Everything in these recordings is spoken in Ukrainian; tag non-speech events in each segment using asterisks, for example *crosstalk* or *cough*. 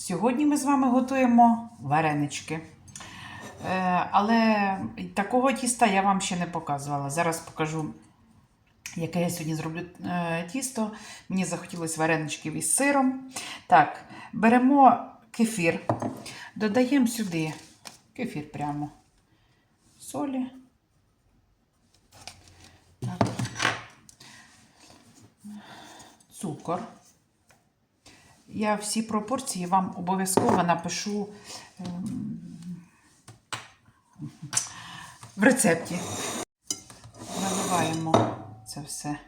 Сьогодні ми з вами готуємо варенички. Е, Але такого тіста я вам ще не показувала. Зараз покажу, яке я сьогодні зроблю е, тісто. Мені захотілося вареничків із сиром. Так, беремо кефір, додаємо сюди кефір прямо солі. Так. Цукор. Я всі пропорції вам обов'язково напишу ем, в рецепті. Наливаємо це все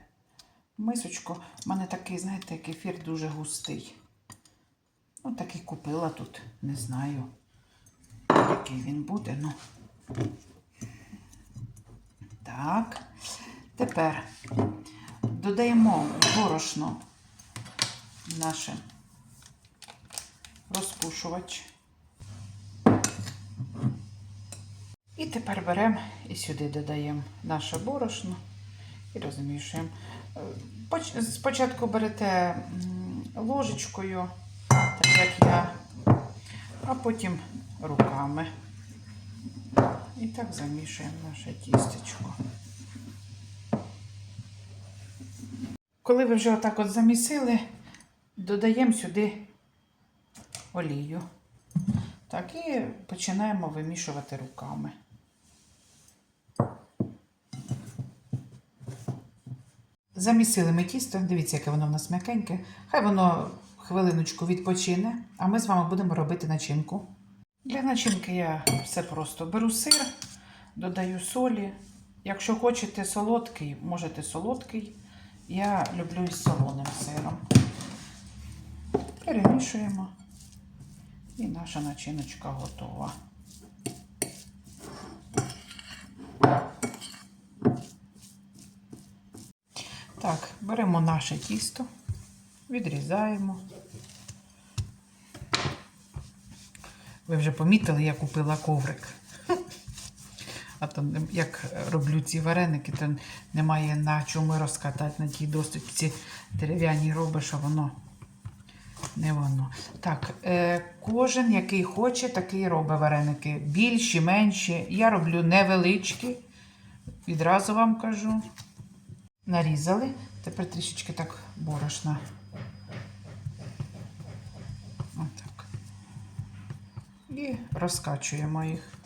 в мисочку. У мене такий, знаєте, кефір дуже густий. Ну, такий купила тут, не знаю, який він буде. Ну. Так. Тепер додаємо борошно наше розпушувач. І тепер беремо і сюди додаємо наше борошно і розмішуємо. Спочатку берете ложечкою, так як я, а потім руками. І так замішуємо наше тістечко. Коли ви вже отак от замісили, додаємо сюди олію. Так, і починаємо вимішувати руками. Замісили ми тісто, дивіться, яке воно в нас м'якеньке. Хай воно хвилиночку відпочине, а ми з вами будемо робити начинку. Для начинки я все просто беру сир, додаю солі. Якщо хочете солодкий, можете солодкий. Я люблю із солоним сиром. Перемішуємо. І наша начиночка готова. Так, беремо наше тісто, відрізаємо. Ви вже помітили, я купила коврик. А то як роблю ці вареники, то немає на чому розкатати на тій досточці дерев'яній робиш, а воно не воно. Так, е, кожен, який хоче, такий робить вареники. Більші, менші. Я роблю невеличкі. Відразу вам кажу. Нарізали. Тепер трішечки так борошна. Отак. І розкачуємо їх.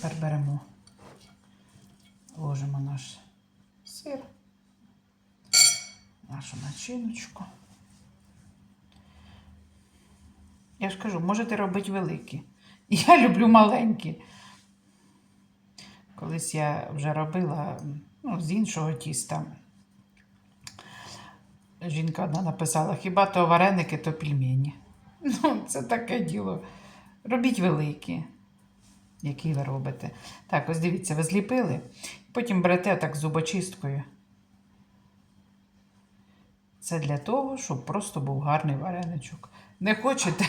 Тепер беремо, ложимо наш сир, нашу начиночку. Я ж кажу, можете робити великі. *laughs* Я люблю маленькі. Колись я вже робила ну, з іншого тіста. Жінка одна написала, хіба то вареники, то пельмені. *laughs* Ну, це таке діло. Робіть великі, які ви робите. Так, ось дивіться, ви зліпили, потім берете так зубочисткою. Це для того, щоб просто був гарний вареничок. Не хочете?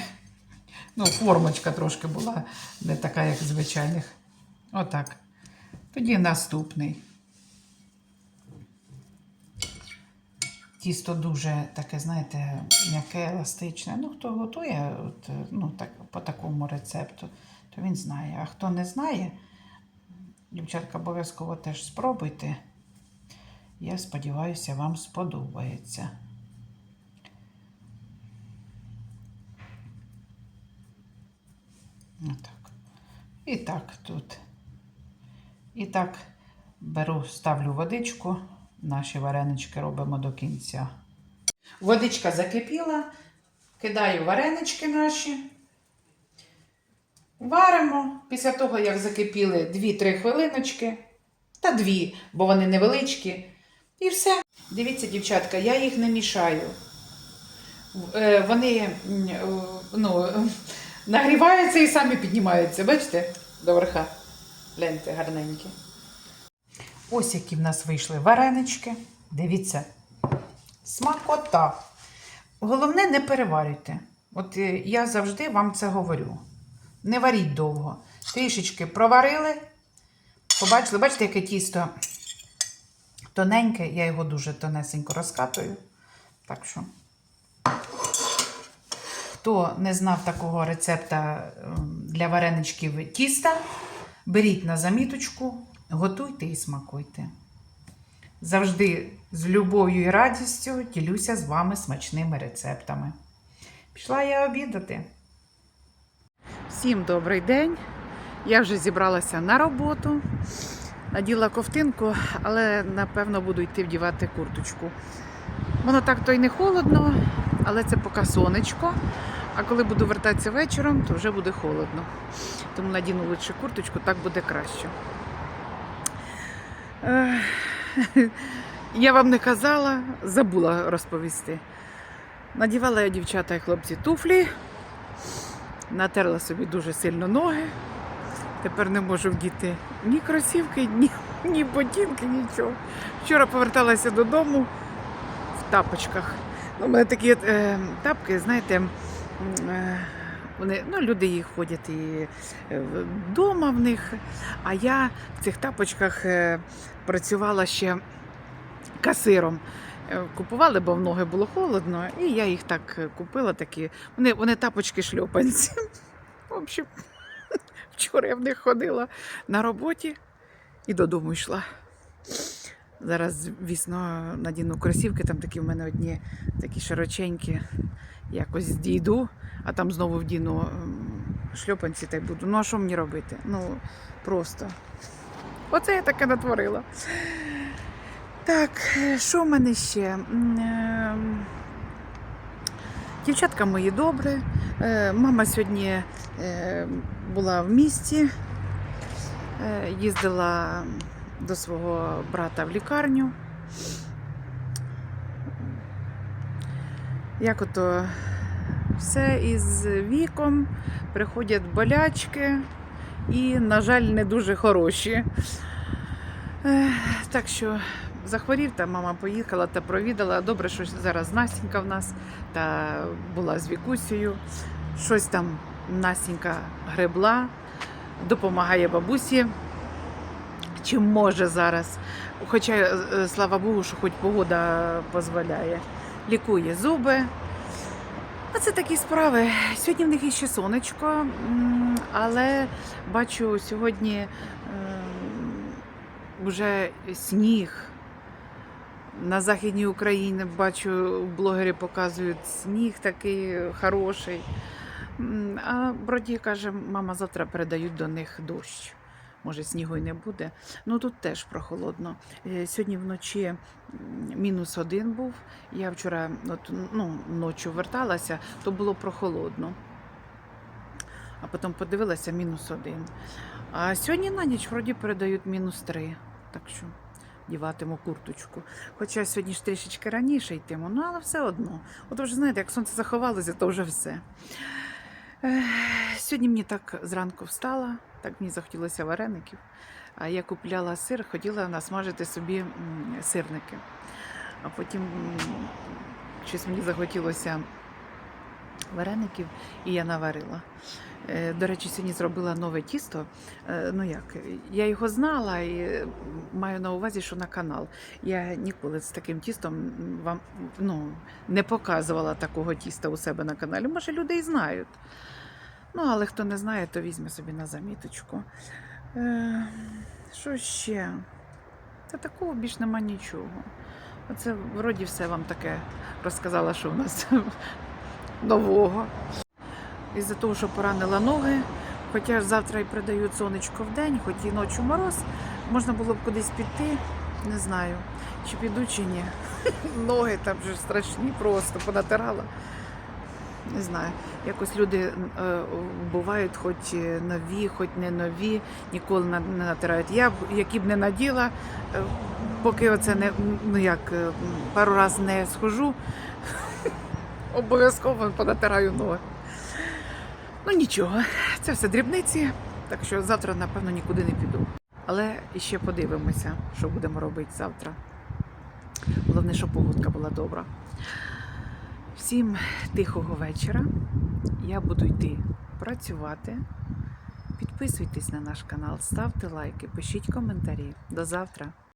Ну, формочка трошки була не така, як звичайних. Отак. Тоді наступний. Тісто дуже таке, знаєте, м'яке, еластичне. Ну, хто готує от, ну, так, по такому рецепту, то він знає. А хто не знає, дівчатка, обов'язково теж спробуйте. Я сподіваюся, вам сподобається. Отак. І так тут. І так беру, ставлю водичку. Наші варенички робимо до кінця. Водичка закипіла, кидаю варенички наші. Варимо. Після того, як закипіли 2-3 хвилиночки. Та дві, бо вони невеличкі. І все. Дивіться, дівчатка, я їх не мішаю. Е, Вони е, ну, нагріваються і самі піднімаються. Бачите? До верха. Гляньте, гарненькі. Ось які в нас вийшли варенички. Дивіться. Смакота. головне не переварюйте. От е, я завжди вам це говорю. Не варіть довго. Трішечки проварили. Побачили, бачите, яке тісто тоненьке, я його дуже тонесенько розкатую. Так що, хто не знав такого рецепта ем, для вареничків тіста, беріть на заміточку, готуйте і смакуйте. Завжди з любов'ю і радістю ділюся з вами смачними рецептами. Пішла я обідати. Всім добрий день. Я вже зібралася на роботу. Наділа ковтинку, але напевно буду йти вдівати курточку. Воно так то й не холодно, але це поки сонечко. А коли буду вертатися вечором, то вже буде холодно. Тому надіну лише курточку, так буде краще. *laughs* Я вам не казала, забула розповісти. Надівала я дівчата і хлопці туфлі, натерла собі дуже сильно ноги. Тепер не можу вдіти ні кросівки, ні, ні ботинки, нічого. Вчора поверталася додому в тапочках. Ну, у мене такі е, тапки, знаєте, е, вони, ну, люди їх ходять і е, вдома в них. А я в цих тапочках е, працювала ще касиром. Е, Купували, бо в ноги було холодно, і я їх так купила. Такі. Вони, вони тапочки шльопанці. В общем, *laughs* вчора я в них ходила на роботі і додому йшла. Зараз, звісно, надіну кросівки, там такі в мене одні такі широченькі, якось дійду, а там знову вдіну шльопанці та й буду. Ну а що мені робити? Ну, просто. Оце я таке натворила. Так, що в мене ще? Ем, Дівчатка мої добре. Е, Мама сьогодні е, була в місті, е, їздила до свого брата в лікарню. Як ото все із віком, приходять болячки і, на жаль, не дуже хороші. Е, Так що захворів, та мама поїхала та провідала. Добре, що зараз Настінька в нас та була з Вікусею. Щось там Настінька гребла, допомагає бабусі. Чим може зараз. Хоча, е, слава Богу, що хоч погода дозволяє. Лікує зуби. А це такі справи. Сьогодні в них іще сонечко, але бачу сьогодні ем, вже сніг. На Західній Україні бачу, блогери показують сніг такий хороший. А Броді каже, мама, завтра передають до них дощ. Може, снігу й не буде. Ну тут теж прохолодно. Е, Сьогодні вночі мінус один був. Я вчора от, ну, ночі верталася, то було прохолодно. А потім подивилася мінус один. А сьогодні на ніч вроді передають мінус три. Так що діватиму курточку. Хоча сьогодні ж трішечки раніше йтиму, ну але все одно. От вже знаєте, як сонце заховалося, то вже все. Сьогодні мені так зранку встала, так мені захотілося вареників. А я купляла сир, хотіла насмажити собі сирники. А потім щось мені захотілося вареників, і я наварила. Е, До речі, сьогодні зробила нове тісто. Е, Ну як, я його знала і маю на увазі, що на канал. Я ніколи з таким тістом вам ну, не показувала такого тіста у себе на каналі. Може, люди і знають. Ну, але хто не знає, то візьме собі на заміточку. Е, Що ще? Та такого більш нема нічого. Оце вроді все вам таке розказала, що в нас нового. Із-за того, що поранила ноги, хоча завтра і придають сонечко в день, хоч і ночі мороз, можна було б кудись піти, не знаю, чи піду, чи ні. *laughs* Ноги там вже страшні просто понатирала. Не знаю, якось люди е, бувають, хоч нові, хоч не нові, ніколи не натирають. Я б, які б не наділа, е, поки оце не ну як е, пару разів не схожу, обов'язково понатираю ноги. Ну нічого, це все дрібниці, так що завтра, напевно, нікуди не піду. Але ще подивимося, що будемо робити завтра. Головне, щоб погодка була добра. Всім тихого вечора. Я буду йти працювати. Підписуйтесь на наш канал, ставте лайки, пишіть коментарі. До завтра!